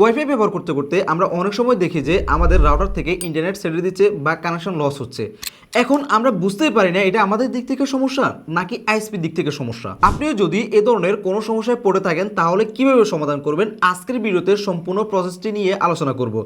Wifi ব্যবহার করতে করতে আমরা অনেক সময় দেখি যে আমাদের রাউটার থেকে ইন্টারনেট ছেড়ে দিচ্ছে বা কানেকশন লস হচ্ছে। এখন আমরা বুঝতেই পারি না এটা আমাদের দিক থেকে সমস্যা নাকি আইএসপি দিক থেকে সমস্যা। আপনিও যদি এ ধরনের কোনো সমস্যায় পড়ে থাকেন তাহলে কীভাবে সমাধান করবেন? আজকের ভিডিওতে সম্পূর্ণ প্রসেসটি নিয়ে আলোচনা করব।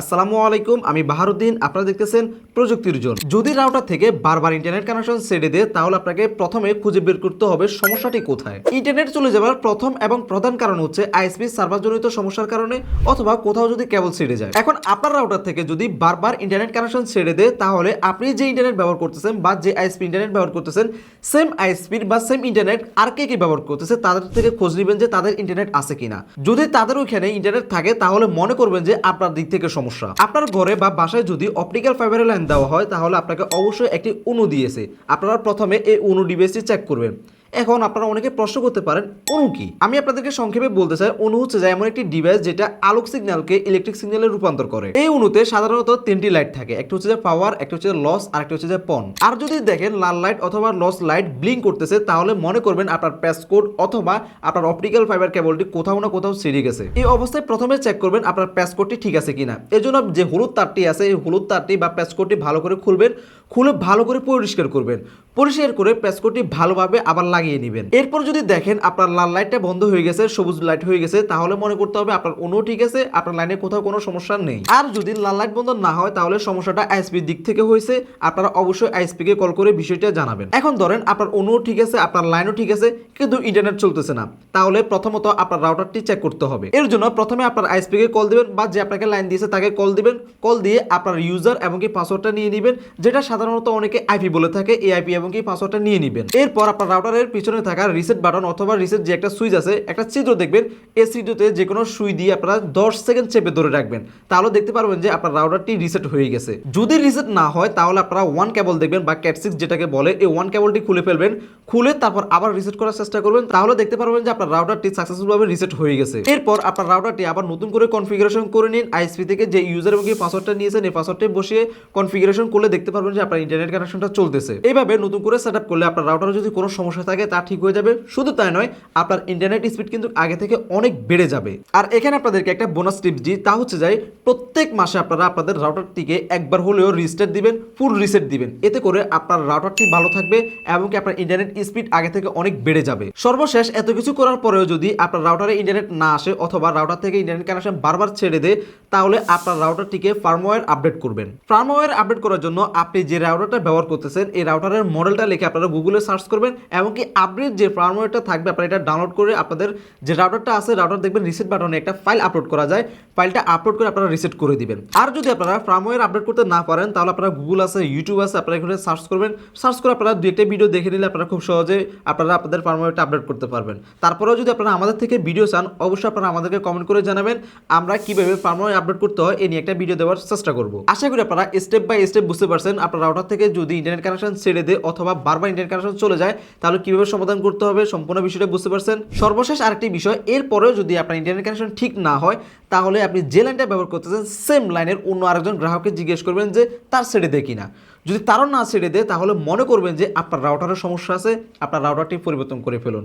আসসালামু আলাইকুম, আমি বাহারুদ্দিন, আপনারা দেখতেছেন প্রযুক্তির জোন যদি রাউটার থেকে বারবার ইন্টারনেট কানেকশন ছেড়ে দেয়, তাহলে আপনাকে প্রথমে খুঁজে বের করতে হবে সমস্যাটি কোথায়? ইন্টারনেট চলে যাওয়ার প্রথম এবং প্রধান কারণ হচ্ছে আইএসপি সার্ভারজনিত সমস্যার কারণে অথবা কোথাও যদি কেবল ছেড়ে যায়। এখন আপনার রাউটার থেকে যদি বারবার ইন্টারনেট কানেকশন ছেড়ে দেয়, তাহলে আপনি যে ইন্টারনেট ব্যবহার করতেছেন বা যে আইএসপি ইন্টারনেট ব্যবহার করতেছেন সেম আইএসপির বা সেম ইন্টারনেট আর কে কে ব্যবহার করতেছে, তাদের থেকে খোঁজ নেবেন যে তাদের ইন্টারনেট আছে কিনা। যদি তাদের ওইখানে ইন্টারনেট থাকে, তাহলে মনে করবেন যে আপনার দিক থেকে সমস্যা। আপনার ঘরে বা বাসায় যদি অপটিক্যাল ফাইবারের লাইন দেওয়া হয়, তাহলে আপনাকে অবশ্যই একটি অনু দিয়েছে। আপনারা প্রথমে এই অনু ডিভাইসটি চেক করবেন। এখন আপনারা অনেকে প্রশ্ন করতে পারেন, অনু কি? আমি আপনাদেরকে সংক্ষেপে বলতে চাই, অনু হচ্ছে যে এমন একটি ডিভাইস যেটা আলোক সিগন্যালকে ইলেকট্রিক সিগন্যালে রূপান্তর করে। এই অনুতে সাধারণত তিনটি লাইট থাকে, একটা হচ্ছে যে পাওয়ার একটা হচ্ছে লস আর একটা হচ্ছে যে পন আর যদি দেখেন লাল লাইট অথবা লস লাইট ব্লিং করতেছে, তাহলে মনে করবেন আপনার প্যাসকোড অথবা আপনার অপটিক্যাল ফাইবার কেবলটি কোথাও না কোথাও ছিঁড়ে গেছে। এই অবস্থায় প্রথমে চেক করবেন আপনার প্যাসকোডটি ঠিক আছে কিনা। এর জন্য যে হলুদ তারটি আছে, এই হলুদ তারটি বা প্যাসকোডটি ভালো করে খুলবেন খুলে ভালো করে পরিষ্কার করবেন। পরিষ্কার করে প্যাসকোডটি ভালোভাবে আবার লাগিয়ে নেবেন। এরপর যদি দেখেন আপনার লাল লাইটটা বন্ধ হয়ে গেছে, সবুজ লাইট হয়ে গেছে, তাহলে মনে করতে হবে আপনার অনু ঠিক আছে, আপনার লাইনে কোথাও কোনো সমস্যা নেই। আর যদি লাল লাইট বন্ধ না হয়, তাহলে সমস্যাটা আইএসপির দিক থেকে হয়েছে। আপনারা অবশ্যই আইএসপি কে কল করে বিষয়টা জানাবেন। এখন ধরেন আপনার অনু ঠিক আছে, আপনার লাইনও ঠিক আছে, কিন্তু ইন্টারনেট চলতেছে না। তাহলে প্রথমত আপনার রাউটারটি চেক করতে হবে। এর জন্য প্রথমে আপনার আইএসপি কে কল দিবেন বা যে আপনাকে লাইন দিয়েছে তাকে কল দিবেন। কল দিয়ে আপনার ইউজার এবং কি পাসওয়ার্ডটা নিয়ে নেবেন, যেটা সাধারণত অনেকে আইপি বলে থাকে, এই আইপি এবং কি পাসওয়ার্ডটা নিয়ে নেবেন। এরপর আপনার রাউটারের পিছনে থাকা রিসেট বাটন অথবা রিসেট যে একটা সুইচ আছে, একটা ছিদ্র দেখবেন, এই ছিদ্রতে যে কোনো সুই দিয়ে আপনারা দশ সেকেন্ড চেপে ধরে রাখবেন। তাহলে দেখতে পারবেন যে আপনার রাউটারটি রিসেট হয়ে গেছে। যদি রিসেট না হয়, তাহলে আপনারা ওয়ান কেবল দেখবেন বা ক্যাট সিক্স যেটাকে বলে, এই ওয়ান কেবলটি খুলে ফেলবেন, খুলে তারপর আবার রিসেট করার চেষ্টা করবেন। তাহলে দেখতে পারবেন যে আপনার রাউটারটি সাকসেসফুল ভাবে রিসেট হয়ে গেছে। এরপর আপনার রাউটারটি আবার নতুন করে কনফিগারেশন করে নিন। আইএসপি থেকে যে ইউজার এবং পাসওয়ার্ডটা নিয়েছেন, এই পাসওয়ার্ডটি বসিয়ে কনফিগারেশন করলে দেখতে পারবেন যে আপনার ইন্টারনেট কানেকশনটা চলতেছে। এইভাবে নতুন করে সেট করলে আপনার রাউটারে যদি কোনো সমস্যা থাকে, তা ঠিক হয়ে যাবে। শুধু তাই নয়, আপনার ইন্টারনেট স্পিড কিন্তু আগে থেকে অনেক বেড়ে যাবে। আর এখানে আপনাদেরকে একটা বোনাস টিপস দিই, তা হচ্ছে যাই প্রত্যেক মাসে আপনারা আপনাদের রাউটারটিকে একবার হলেও রিস্টার্ট দিবেন ফুল রিসেট দিবেন। এতে করে আপনার রাউটারটি ভালো থাকবে এবং কি আপনার ইন্টারনেট স্পিড আগে থেকে অনেক বেড়ে যাবে। সর্বশেষ, এত কিছু করার পরেও যদি আপনার রাউটারে ইন্টারনেট না আসে অথবা রাউটার থেকে ইন্টারনেট কানেকশন বারবার ছেড়ে দেয়, তাহলে আপনার রাউটারটিকে ফার্মওয়্যার আপডেট করবেন। ফার্মওয়্যার আপডেট করার জন্য আপনি যে রাউটারটা ব্যবহার করতেছেন, এই রাউটারের মডেলটা লিখে আপনারা গুগলে সার্চ করবেন এবং কি আপডেট যে ফার্মওয়্যারটা থাকবে, আপনারা এটা ডাউনলোড করে আপনাদের যে রাউটারটা আছে রাউটার দেখবেন রিসেট বাটনে একটা ফাইল আপলোড করা যায়। ফাইলটা আপলোড করে আপনারা রিসেট করে দিবেন। আর যদি আপনারা ফার্মওয়্যার আপডেট করতে না পারেন, তাহলে আপনারা গুগল আছে ইউটিউব আছে, আপনারা এখানে সার্চ করবেন। সার্চ করে আপনারা দুই একটা ভিডিও দেখে নিলে আপনারা খুব সহজে আপনারা আপনাদের ফার্মওয়্যারটা আপডেট করতে পারবেন। তারপরেও যদি আপনারা আমাদের থেকে ভিডিও চান, অবশ্যই আপনারা আমাদেরকে কমেন্ট করে জানাবেন আমরা কীভাবে ফার্মওয়্যার আপডেট করতে হয় এই নিয়ে একটা ভিডিও দেওয়ার চেষ্টা করব। আশা করি আপনারা স্টেপ বাই স্টেপ বুঝতে পারছেন, আপনার রাউটার থেকে যদি ইন্টারনেট কানেকশন ছেড়ে দেয় অথবা বারবার ইন্টারনেট কানেকশন চলে যায়, তাহলে কীভাবে সমাধান করতে হবে? সম্পূর্ণ বিষয়টা বুঝতে পারছেন? সর্বশেষ আরেকটি বিষয়, এরপরেও যদি আপনার ইন্টারনেট কানেকশন ঠিক না হয়, তাহলে আপনি যে লাইনটা ব্যবহার করতেছেন সেম লাইনের অন্য আরেকজন গ্রাহককে জিজ্ঞেস করবেন যে তার ছেড়ে দেয় কিনা। যদি তারও না ছেড়ে দেয়, তাহলে মনে করবেন যে আপনার রাউটারের সমস্যা আছে, আপনার রাউটারটি পরিবর্তন করে ফেলুন।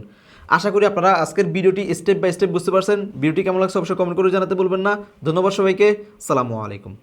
আশা করি আপনারা আজকের ভিডিওটি স্টেপ বাই স্টেপ বুঝতে পারছেন। ভিডিওটি কেমন লাগছে অবশ্যই কমেন্ট করে জানাতে বলবেন না। ধন্যবাদ সবাইকে। সালামু আলাইকুম।